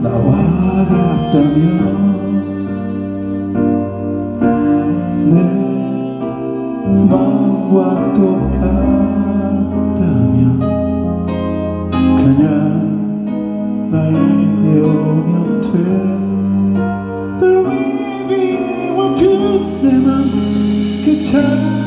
나와 같다면 내 마음과 똑같다면 그냥 날 배우면 돼 The way we want to 내맘그 참